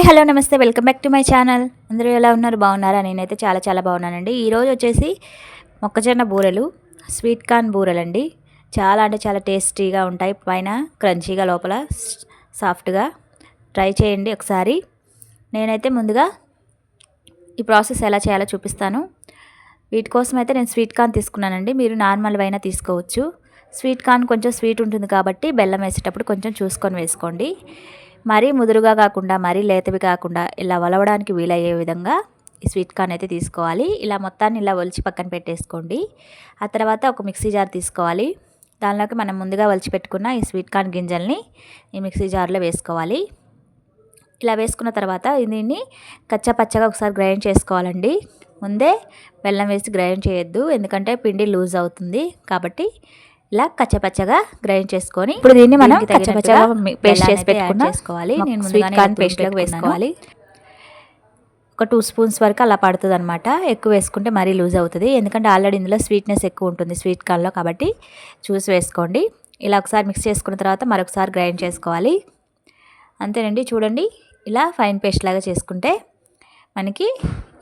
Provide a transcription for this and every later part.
Hi hello నమస్తే welcome back to my channel. అందరూ ఎలా ఉన్నారు? బాగున్నారా? నేనైతే చాలా చాలా బాగున్నానండి. ఈరోజు వచ్చేసి మొక్కజొన్న బూరెలు స్వీట్ కార్న్ బూరెలండి. చాలా అంటే చాలా టేస్టీగా ఉంటాయి. పైన క్రంచీగా లోపల సాఫ్ట్గా ట్రై చేయండి ఒకసారి. నేనైతే ముందుగా ఈ ప్రాసెస్ ఎలా చేయాలో చూపిస్తాను. వీటి కోసం అయితే నేను స్వీట్ కార్న్ తీసుకున్నానండి. మీరు నార్మల్ అయినా తీసుకోవచ్చు. స్వీట్ కార్న్ కొంచెం స్వీట్ ఉంటుంది కాబట్టి బెల్లం వేసేటప్పుడు కొంచెం చూసుకొని వేసుకోండి. మరీ ముదురుగా కాకుండా మరీ లేతవి కాకుండా ఇలా వలవడానికి వీలయ్యే విధంగా ఈ స్వీట్ కార్న్ అయితే తీసుకోవాలి. ఇలా మొత్తాన్ని ఇలా ఒలిచి పక్కన పెట్టేసుకోండి. ఆ తర్వాత ఒక మిక్సీ జార్ తీసుకోవాలి. దానిలోకి మనం ముందుగా ఒలిచి పెట్టుకున్న ఈ స్వీట్ కార్న్ గింజల్ని ఈ మిక్సీ జార్లో వేసుకోవాలి. ఇలా వేసుకున్న తర్వాత దీన్ని కచ్చా పచ్చగా ఒకసారి గ్రైండ్ చేసుకోవాలండి. ముందే బెల్లం వేసి గ్రైండ్ చేయొద్దు ఎందుకంటే పిండి లూజ్ అవుతుంది కాబట్టి ఇలా కచ్చపచ్చగా గ్రైండ్ చేసుకొని ఇప్పుడు దీన్ని మనం కచ్చపచ్చగా పేస్ట్ చేసి పెట్టుకున్న చేసుకోవాలి. నేను స్వీట్ కార్న్ పేస్ట్లోకి వేసుకోవాలి. ఒక టూ స్పూన్స్ వరకు అలా పడుతుంది అనమాట ఎక్కువ వేసుకుంటే మరీ లూజ్ అవుతుంది. ఎందుకంటే ఆల్రెడీ ఇందులో స్వీట్నెస్ ఎక్కువ ఉంటుంది స్వీట్ కార్న్లో కాబట్టి చూసి వేసుకోండి. ఇలా ఒకసారి మిక్స్ చేసుకున్న తర్వాత మరొకసారి గ్రైండ్ చేసుకోవాలి. అంతేనండి. చూడండి. ఇలా ఫైన్ పేస్ట్ లాగా చేసుకుంటే మనకి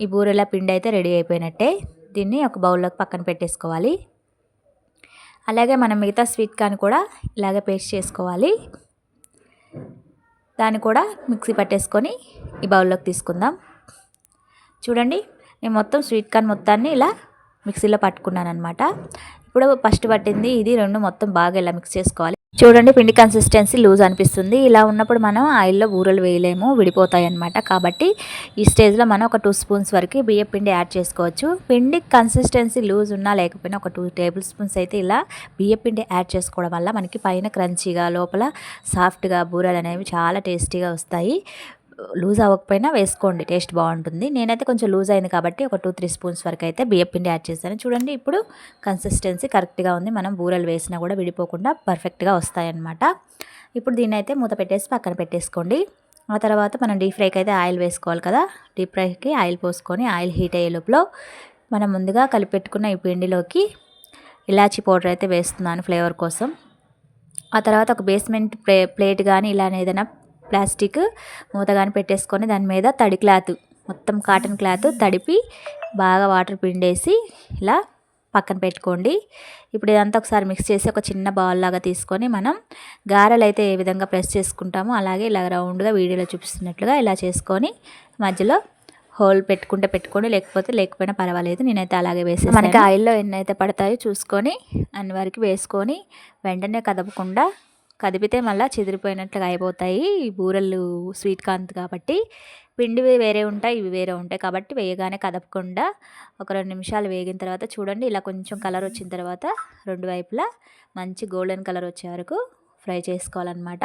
ఈ బూరెల పిండి అయితే రెడీ అయిపోయినట్టే. దీన్ని ఒక బౌల్లోకి పక్కన పెట్టేసుకోవాలి. అలాగే మనం మిగతా స్వీట్ కార్న్ కూడా ఇలాగే పేస్ట్ చేసుకోవాలి. దాన్ని కూడా మిక్సీ పట్టేసుకొని ఈ బౌల్లోకి తీసుకుందాం. చూడండి నేను మొత్తం స్వీట్ కార్న్ మొత్తాన్ని ఇలా మిక్సీలో పట్టుకున్నాను అనమాట ఇప్పుడు ఫస్ట్ పట్టింది ఇది రెండు మొత్తం బాగా ఇలా మిక్స్ చేసుకోవాలి. చూడండి పిండి కన్సిస్టెన్సీ లూజ్ అనిపిస్తుంది. ఇలా ఉన్నప్పుడు మనం ఆయిల్లో ఊరలు వేయలేము విడిపోతాయి అనమాట కాబట్టి ఈ స్టేజ్లో మనం ఒక టూ స్పూన్స్ వరకు బియ్య పిండి యాడ్ చేసుకోవచ్చు. పిండి కన్సిస్టెన్సీ లూజ్ ఉన్నా లేకపోయినా ఒక టూ టేబుల్ స్పూన్స్ అయితే ఇలా బియ్య పిండి యాడ్ చేసుకోవడం వల్ల మనకి పైన క్రంచీగా లోపల సాఫ్ట్గా బూరలు అనేవి చాలా టేస్టీగా వస్తాయి. లూజ్ అవ్వకపోయినా వేసుకోండి టేస్ట్ బాగుంటుంది. నేనైతే కొంచెం లూజ్ అయింది కాబట్టి ఒక టూ త్రీ స్పూన్స్ వరకు అయితే బియ్యం పిండి యాడ్ చేశాను. చూడండి ఇప్పుడు కన్సిస్టెన్సీ కరెక్ట్గా ఉంది. మనం బూరలు వేసినా కూడా విడిపోకుండా పర్ఫెక్ట్గా వస్తాయన్నమాట. ఇప్పుడు దీన్ని అయితే మూత పెట్టేసి పక్కన పెట్టేసుకోండి. ఆ తర్వాత మనం డీప్ ఫ్రైకి అయితే ఆయిల్ వేసుకోవాలి కదా. డీప్ ఫ్రైకి ఆయిల్ పోసుకొని ఆయిల్ హీట్ అయ్యే లోపల మనం ముందుగా కలిపెట్టుకున్న ఈ పిండిలోకి ఇలాచీ పౌడర్ అయితే వేస్తున్నాను ఫ్లేవర్ కోసం. ఆ తర్వాత ఒక బేస్మెంట్ ప్లే ప్లేట్ కానీ ఇలా ఏదైనా ప్లాస్టిక్ మూత కానీ పెట్టేసుకొని దాని మీద తడి క్లాత్ మొత్తం కాటన్ క్లాత్ తడిపి బాగా వాటర్ పిండేసి ఇలా పక్కన పెట్టుకోండి. ఇప్పుడు ఇదంతా ఒకసారి మిక్స్ చేసి ఒక చిన్న బౌల్ లాగా తీసుకొని మనం గారెలు అయితే ఏ విధంగా ప్రెస్ చేసుకుంటామో అలాగే ఇలా రౌండ్గా వీడియోలో చూపిస్తున్నట్లుగా ఇలా చేసుకొని మధ్యలో హోల్ పెట్టుకుంటే పెట్టుకోండి లేకపోతే లేకపోయినా పర్వాలేదు. నేనైతే అలాగే వేసి మనకి ఆయిల్లో ఎన్ని అయితే పడతాయో చూసుకొని అన్ని వరకు వేసుకొని వెంటనే కదపకుండా కదిపితే మళ్ళీ చెదిరిపోయినట్లుగా అయిపోతాయి. ఈ బూరెలు స్వీట్ కాంత్ కాబట్టి పిండివి వేరే ఉంటాయి ఇవి వేరే ఉంటాయి. కాబట్టి వేయగానే కదపకుండా ఒక రెండు నిమిషాలు వేగిన తర్వాత చూడండి ఇలా కొంచెం కలర్ వచ్చిన తర్వాత రెండు వైపులా మంచి గోల్డెన్ కలర్ వచ్చే వరకు ఫ్రై చేసుకోవాలన్నమాట.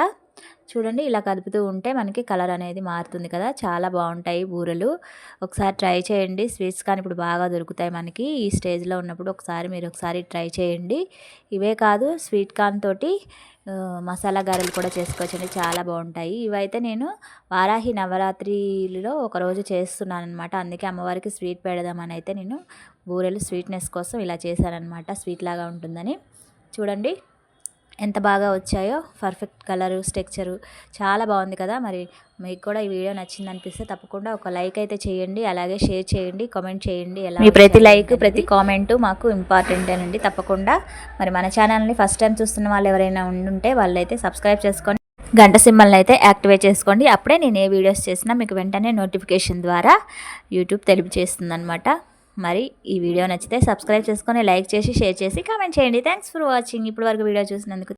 చూడండి ఇలా కదుపుతూ ఉంటే మనకి కలర్ అనేది మారుతుంది కదా. చాలా బాగుంటాయి బూరెలు. ఒకసారి ట్రై చేయండి. స్వీట్స్ కానీ ఇప్పుడు బాగా దొరుకుతాయి మనకి. ఈ స్టేజ్లో ఉన్నప్పుడు ఒకసారి మీరు ఒకసారి ట్రై చేయండి. ఇవే కాదు స్వీట్ కార్న్ తోటి మసాలా గారెలు కూడా చేసుకోవచ్చండి. చాలా బాగుంటాయి. ఇవైతే నేను వారాహి నవరాత్రిలో ఒకరోజు చేస్తున్నాను అనమాట అందుకే అమ్మవారికి స్వీట్ పెడదామని అయితే నేను బూరెలు స్వీట్నెస్ కోసం ఇలా చేశానమాట స్వీట్ లాగా ఉంటుందని. చూడండి. ఎంత బాగా వచ్చాయో పర్ఫెక్ట్ కలరు స్ట్రక్చరు చాలా బాగుంది కదా. మరి మీకు కూడా ఈ వీడియో నచ్చింది అనిపిస్తే తప్పకుండా ఒక లైక్ అయితే చేయండి అలాగే షేర్ చేయండి కామెంట్ చేయండి ఎలా మీ ప్రతి లైక్ ప్రతి కామెంట్ మాకు ఇంపార్టెంటేనండి తప్పకుండా. మరి మన ఛానల్ని ఫస్ట్ టైం చూస్తున్న వాళ్ళు ఎవరైనా ఉండుంటే వాళ్ళైతే సబ్స్క్రైబ్ చేసుకొని గంట సింబల్ని అయితే యాక్టివేట్ చేసుకోండి. అప్పుడే నేను ఏ వీడియోస్ చేసినా మీకు వెంటనే నోటిఫికేషన్ ద్వారా యూట్యూబ్ తెలియజేస్తుంది అనమాట మరి ఈ వీడియో నచ్చితే సబ్స్క్రైబ్ చేసుకొని లైక్ చేసి షేర్ చేసి కామెంట్ చేయండి. థ్యాంక్స్ ఫర్ వాచింగ్ ఇప్పుడు వరకు వీడియో చూసినందుకు